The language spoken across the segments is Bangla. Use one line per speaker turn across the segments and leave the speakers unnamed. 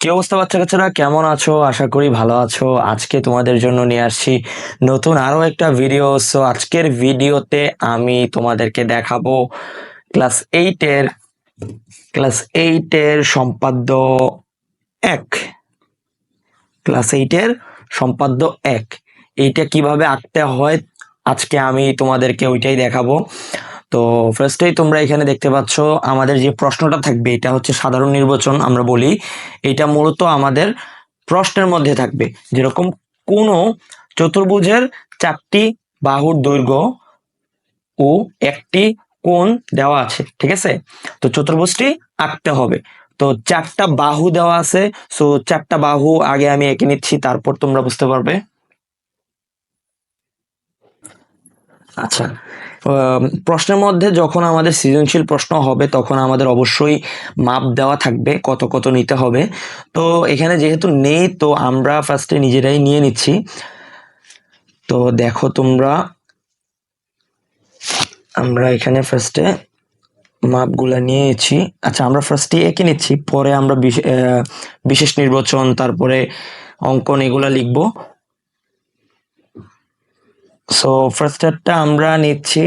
কি অবস্থা বাচ্চা কাচ্চারা? কেমন আছো? আশা করি ভালো আছো। আজকে তোমাদের জন্য নিয়ে আসছি নতুন আরও একটা ভিডিও সো আজকের ভিডিওতে আমি তোমাদেরকে দেখাবো ক্লাস এইটের ক্লাস এইটের সম্পাদ্য এক। ক্লাস এইটের সম্পাদ্য এক। এইটা কীভাবে আঁকতে হয়? আজকে আমি তোমাদেরকে ওইটাই দেখাবো। তো ফার্স্টেই তোমরা এখানে দেখতে পাচ্ছ আমাদের যে প্রশ্নটা থাকবে, এটা হচ্ছে সাধারণ নির্বাচন আমরা বলি। এটা মূলত আমাদের প্রশ্নের মধ্যে থাকবে। যেরকম কোনো চতুর্ভুজের চারটি বাহুর দৈর্ঘ্য ও একটি কোণ দেওয়া আছে, ঠিক আছে? তো চতুর্ভুজটি আঁকতে হবে। তো চারটা বাহু দেওয়া আছে সো চারটা বাহু আগে আমি এঁকে নিচ্ছি, তারপর তোমরা বুঝতে পারবে। আচ্ছা প্রশ্নের মধ্যে যখন আমাদের সৃজনশীল প্রশ্ন হবে, তখন আমাদের অবশ্যই মাপ দেওয়া থাকবে, কত কত নিতে হবে। তো এখানে যেহেতু নেই, তো আমরা ফার্স্টে নিজেরাই নিয়ে নিচ্ছি। তো দেখো তোমরা, আমরা এখানে ফার্স্টে মাপগুলা নিয়েছি আচ্ছা আমরা ফার্স্টে এঁকে নিচ্ছি? পরে আমরা বিশেষ নির্বাচন, তারপরে অঙ্কন, এগুলা লিখব। সো ফার্স্টেরটা আমরা নিচ্ছি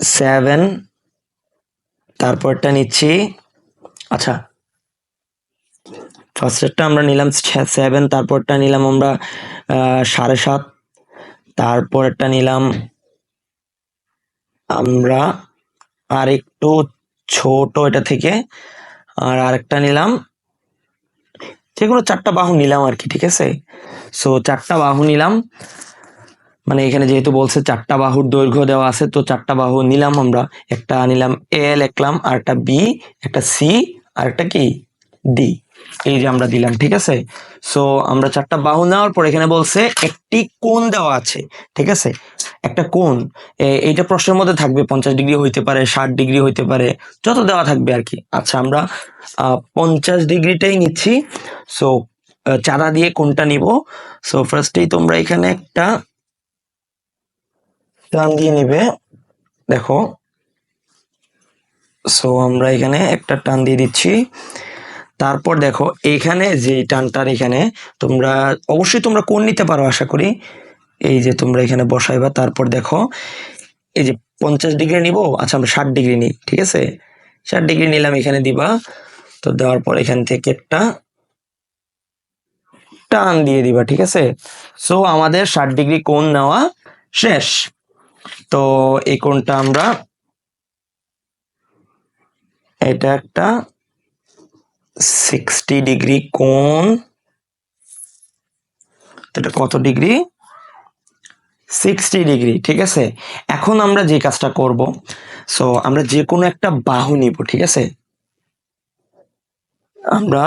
সেভেন তারপরটা নিচ্ছি আচ্ছা ফার্স্টেরটা আমরা নিলাম সেভেন তারপরটা নিলাম আমরা সাড়ে সাত, তারপরটা নিলাম আমরা আর একটু ছোট এটা থেকে, আর আরেকটা নিলাম যেগুলো চারটা বাহু নিলাম আর কি, ঠিক আছে? সো চারটা বাহু নিলাম। মানে এখানে যেহেতু বলছে চারটা বাহুর দৈর্ঘ্য দেওয়া আছে, তো চারটা বাহু নিলাম আমরা। একটা নিলাম এ লিখলাম, আর একটা বি একটা সি আর একটা কি? ডি এই যে আমরা দিলাম, ঠিক আছে? সো আমরা চারটা বাহু নেওয়ার পর এখানে বলছে একটি কোণ দেওয়া আছে, ঠিক আছে? একটা কোণ। এইটা প্রশ্নের মধ্যে থাকবে, পঞ্চাশ ডিগ্রি হইতে পারে, ষাট ডিগ্রি হইতে পারে, যত দেওয়া থাকবে আর কি। আচ্ছা আমরা পঞ্চাশ ডিগ্রিটাই নিচ্ছি। সো চারা দিয়ে কোনটা নিব? সো ফার্স্টেই তোমরা এখানে একটা টান দিয়ে নিবে, দেখো। সো আমরা এখানে একটা টান দিয়ে দিচ্ছি। তারপর দেখো, এখানে যে টানটার এখানে তোমরা, অবশ্যই তোমরা কোন নিতে পারো, আশা করি। এই যে তোমরা এখানে বসাইবা, তারপর দেখো, এই যে পঞ্চাশ ডিগ্রি নিব আচ্ছা আমরা ষাট ডিগ্রি নিই, ঠিক আছে? ষাট ডিগ্রি নিলাম, এখানে দিবা। তো দেওয়ার পর এখান থেকে একটা টান দিয়ে দিবা, ঠিক আছে? সো আমাদের ষাট ডিগ্রি কোণ নেওয়া শেষ। তো এই কোণটা আমরা এটা একটা সিক্সটি ডিগ্রি তো এটা কত ডিগ্রি? সিক্সটি ডিগ্রি, ঠিক আছে? এখন আমরা যে কাজটা করব সো আমরা যে কোনো একটা বাহু নিব, ঠিক আছে? আমরা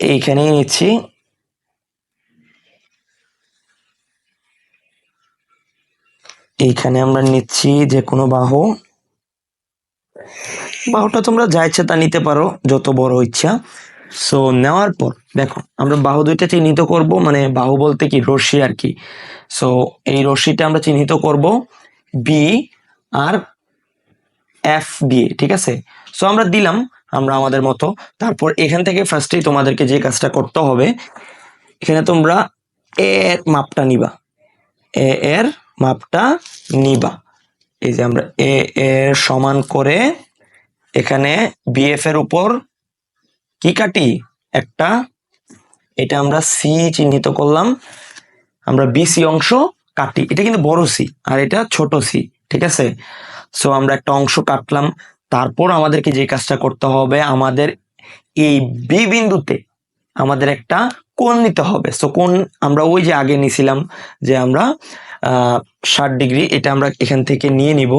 এইখানেই নিচ্ছি। এইখানে আমরা নিচ্ছি যে কোনো বাহু। বাহুটা তোমরা যা ইচ্ছা তা নিতে পারো, যত বড় ইচ্ছা। সো নেওয়ার পর, দেখো, আমরা বাহু দুইটা চিহ্নিত করব মানে বাহু বলতে কি, রশ্মি আর কি। সো এই রশ্মিটা আমরা চিহ্নিত করব বি আর এফ দিয়ে ঠিক আছে? সো আমরা দিলাম, আমরা আমাদের মতো। তারপর এখান থেকে ফার্স্টেই তোমাদেরকে যে কাজটা করতে হবে, এখানে তোমরা এ এর মাপটা নিবা। এ এর মাপটা নিবা। এই যে আমরা এ এর সমান করে এখানে বিএফ এর উপর কি কাটি? একটা। এটা আমরা সি চিহ্নিত করলাম। আমরা বিসি অংশ কাটি। এটা কিন্তু বড় সি আর এটা ছোট সি ঠিক আছে? সো আমরা একটা অংশ কাটলাম। তারপর আমাদেরকে যে কাজটা করতে হবে, আমাদের এই বি বিন্দুতে আমাদের একটা কোণ নিতে হবে। সো কোণ আমরা ওই যে আগে নিছিলাম যে আমরা ষাট ডিগ্রি, এটা আমরা এখান থেকে নিয়ে নিব।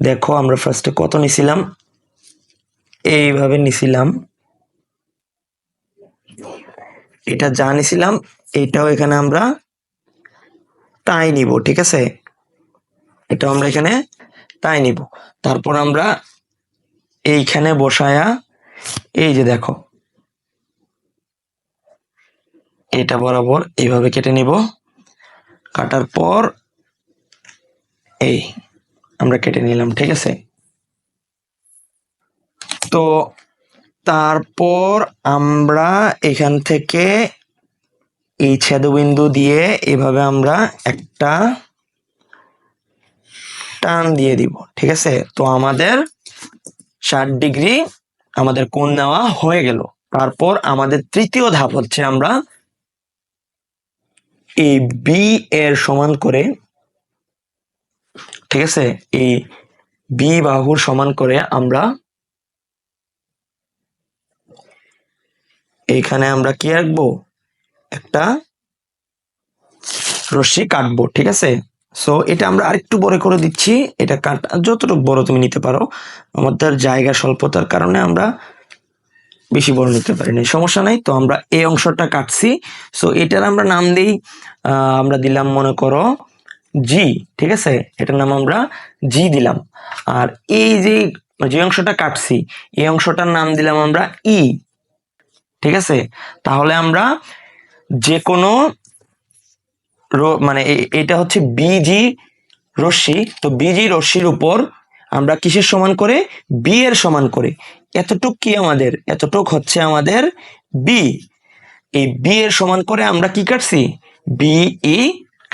দেখো, আমরা ফার্স্টে কত নিছিলাম? এইভাবে নিছিলাম। এটা যা নিছিলাম, এটাও এখানে আমরা তাই নিব, ঠিক আছে? এটা আমরা এখানে তাই নিব। তারপর আমরা এইখানে বসায়া, এই যে দেখো, এটা বরাবর এইভাবে কেটে নিব। কাটার পর এই আমরা কেটে নিলাম, ঠিক আছে? তো তারপর আমরা এখান থেকে এই ছেদবিন্দু দিয়ে এভাবে আমরা একটা টান দিয়ে দিব, ঠিক আছে? তো আমাদের ষাট ডিগ্রি আমাদের কোণ নেওয়া হয়ে গেল। তারপর আমাদের তৃতীয় ধাপ হচ্ছে আমরা এই বি এর সমান করে, ঠিক আছে? এই বি বাহুর সমান করে আমরা এইখানে আমরা কি রাখব একটা রশ্মি কাটবো, ঠিক আছে? সো এটা আমরা আরেকটু বড় করে দিচ্ছি। এটা কাট যতটুকু বড় তুমি নিতে পারো। আমাদের জায়গা স্বল্পতার কারণে আমরা বেশি বড় নিতে পারিনি। সমস্যা নাই, তো আমরা এই অংশটা কাটছি। সো এটার আমরা নাম দিই আমরা দিলাম, মনে করো জি ঠিক আছে? এটার নাম আমরা জি দিলাম। আর এই যে যে অংশটা কাটছি, এই অংশটার নাম দিলাম আমরা ই ঠিক আছে? তাহলে আমরা যে কোনো মানে এটা হচ্ছে বিজি রশ্মি। তো বিজি রশ্মির উপর আমরা কিসের সমান করে? বি এর সমান করে। এতটুক কি আমাদের? এতটুক হচ্ছে আমাদের বি এই বি এর সমান করে আমরা কি কাটছি? বি ই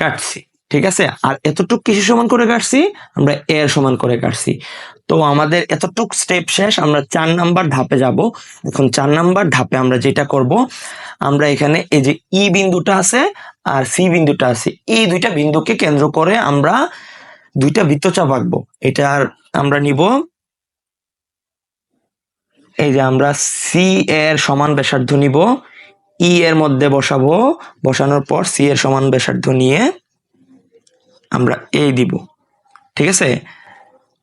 কাটছি, ঠিক আছে? আর এতটুক কিসের সমান করে কাটছি? আমরা এ এর সমান করে কাটছি। তো আমাদের এতটুক স্টেপ শেষ, আমরা চার নাম্বার ধাপে যাব। এখন চার নাম্বার ধাপে আমরা যেটা করব, আমরা এখানে এই যে ই বিন্দুটা আছে আর সি বিন্দুটা আছে, এই দুইটা বিন্দুকে কেন্দ্র করে আমরা দুইটা বৃত্তচাপ আঁকবো। এটার আমরা নিব এই যে আমরা সি এর সমান ব্যাসার্ধ নিব ই এর মধ্যে বসাবো, বসানোর পর সি এর সমান ব্যাসার্ধ নিয়ে আমরা এ দিব, ঠিক আছে?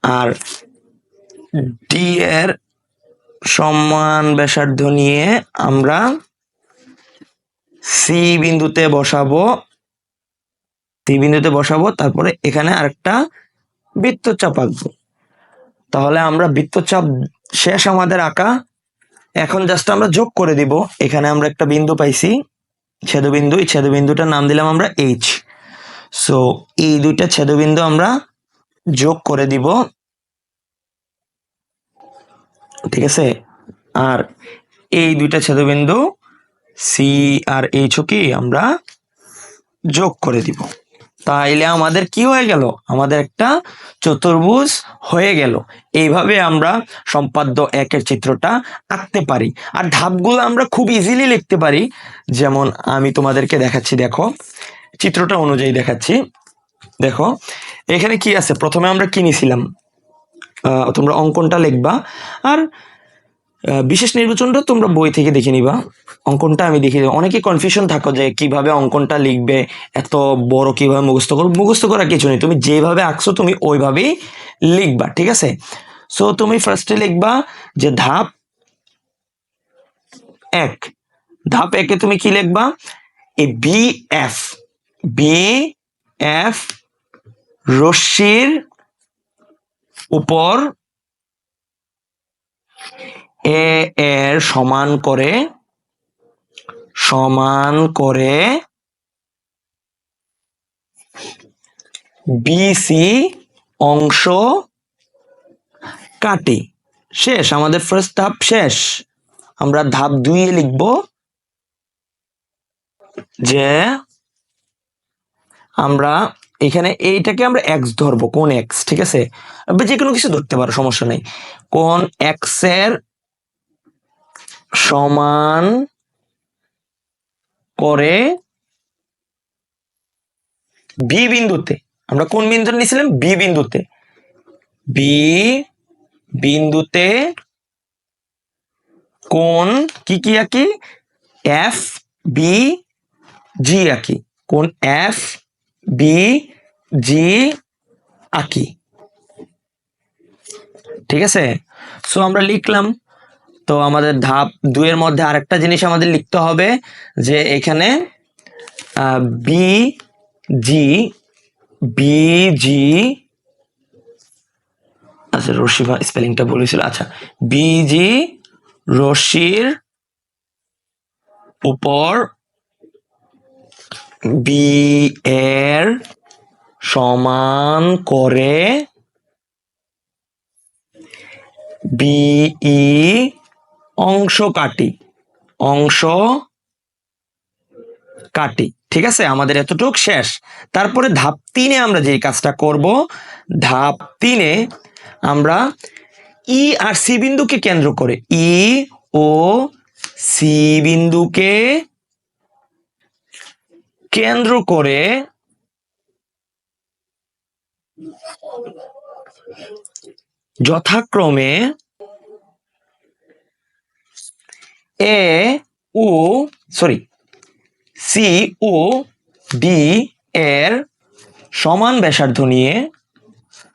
আর ডি এর সমান ব্যাসার্ধ নিয়ে আমরা সি বিন্দুতে বসাবো সি বিন্দুতে বসাবো, তারপরে এখানে আরেকটা বৃত্তচাপ আঁকবো। তাহলে আমরা বৃত্তচাপ শেষ আমাদের আঁকা। এখন জাস্ট আমরা যোগ করে দিব। এখানে আমরা একটা বিন্দু পাইছি ছেদবিন্দু এই ছেদবিন্দুটার নাম দিলাম আমরা এইচ সো এই দুইটা ছেদবিন্দু আমরা যোগ করে দিব। ঠিক আছে? আর এই দুইটা ছেদবিন্দু সি আর এইচ কি আমরা যোগ করে দিব। তাইলে আমাদের কি হয়ে গেল? আমাদের একটা চতুর্ভুজ হয়ে গেল। এইভাবে আমরা সম্পাদ্য একের চিত্রটা আঁকতে পারি। আর ধাপগুলো আমরা খুব ইজিলি লিখতে পারি। যেমন আমি তোমাদেরকে দেখাচ্ছি দেখো চিত্রটা অনুযায়ী দেখাচ্ছি। দেখো এখানে কি আছে? প্রথমে আমরা কি নিছিলাম? আহ, তোমরা অঙ্কনটা লিখবা। আর বিশেষ নির্বাচনটা তোমরা বই থেকে দেখে নিবা। অঙ্কনটা আমি দেবো অনেকে কনফিউশন থাকো যে কীভাবে অঙ্কনটা লিখবে, এত বড় কীভাবে মুখস্থ করো মুখস্থ করা কিছু নেই। তুমি যেভাবে আঁকছো, তুমি ওইভাবেই লিখবা, ঠিক আছে? সো তুমি ফার্স্টে লিখবা যে ধাপ এক। ধাপ একে তুমি কি লিখবা? A B F B F রশ্মির উপর এ এর সমান করে সমান করে বিসি অংশ কাটি। শেষ, আমাদের ফার্স্ট ধাপ শেষ। আমরা ধাপ দুইয়ে লিখব যে আমরা এখানে এইটাকে আমরা এক্স ধরবো, কোন এক্স ঠিক আছে? যে কোনো কিছু ধরতে পারো, সমস্যা নেই। কোন এক্সের সমান করে বি বিন্দুতে। আমরা কোন বিন্দুতে নিয়েছিলাম? বি বিন্দুতে। বি বিন্দুতে কোন কি কি আঁকি? এফ বি জি আঁকি। কোন এফ বি জি আঁকি। ঠিক আছে? সো আমরা লিখলাম তো আমাদের ধাপ দুইয়ের মধ্যে আরেকটা জিনিস আমাদের লিখতে হবে যে এখানে বি জি বি জি আচ্ছা রশিমা স্পেলিংটা বলেছিল আচ্ছা বিজি রশির উপর বি এর সমান করে বিই অংশ কাটি। অংশ কাটি। ঠিক আছে? আমাদের এতটুক শেষ। তারপরে ধাপ তিনে আমরা যে কাজটা করব, ধাপ তিনে আমরা ই আর সি বিন্দুকে কেন্দ্র করে ই ও সি বিন্দুকে কেন্দ্র করে যথাক্রমে A O sorry C O D এর সমান ব্যাসার্ধ নিয়ে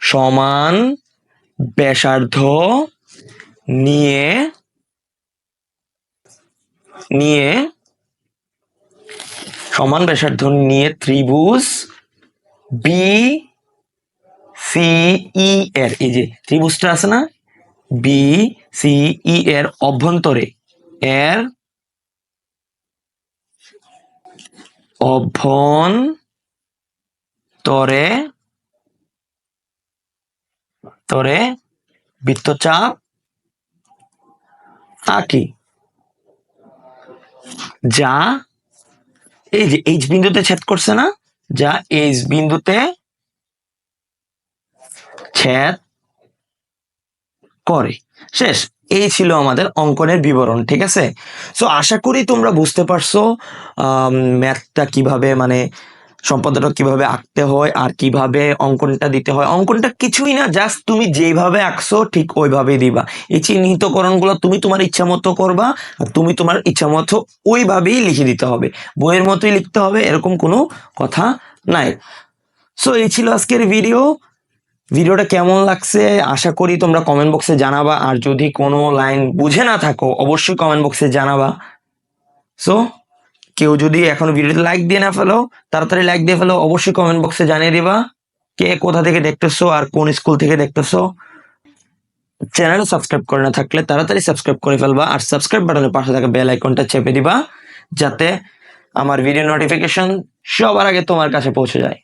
সমান ব্যাসার্ধ নিয়ে নিয়ে সমান ব্যাসার্ধ নিয়ে ত্রিভুজ বি সি ই এর। এই যে ত্রিভুজটা আছে না? বি সি ই এর অভ্যন্তরে। এর অভ্যন্তরে তরে তরে বৃত্তচাপ আঁকি যা এই যে এইচ বিন্দুতে ছেদ করছে না? যা এইচ বিন্দুতে ছেদ করে। শেষ। এই ছিল আমাদের অঙ্কনের বিবরণ, ঠিক আছে? সো আশা করি তোমরা বুঝতে পারছ ম্যাথটা কীভাবে মানে সম্পাদটা কীভাবে আঁকতে হয় আর কীভাবে অঙ্কনটা দিতে হয়। অঙ্কনটা কিছুই না জাস্ট তুমি যেভাবে আঁকছো ঠিক ওইভাবেই দিবা। এই চিহ্নিতকরণগুলো তুমি তোমার ইচ্ছা মতো করবা আর তুমি তোমার ইচ্ছা মতো ওইভাবেই লিখে দিতে হবে। বইয়ের মতোই লিখতে হবে, এরকম কোনো কথা নাই। সো এই ছিল আজকের ভিডিও ভিডিওটা কেমন লাগছে? আশা করি তোমরা কমেন্ট বক্সে জানাবা। আর যদি কোনো লাইন বুঝে না থাকো, অবশ্যই কমেন্ট বক্সে জানাবা। সো কেউ যদি এখনও ভিডিওতে লাইক দিয়ে না ফেলো, তাড়াতাড়ি লাইক দিয়ে ফেলো, অবশ্যই কমেন্ট বক্সে জানিয়ে দিবা কে কোথা থেকে দেখতেছো আর কোন স্কুল থেকে দেখতেছো। চ্যানেল সাবস্ক্রাইব করে না থাকলে তাড়াতাড়ি সাবস্ক্রাইব করে ফেলবা আর সাবস্ক্রাইব বাটনের পাশে থাকা বেল আইকনটা চেপে দিবা, যাতে আমার ভিডিও নোটিফিকেশন সবার আগে তোমার কাছে পৌঁছে যায়।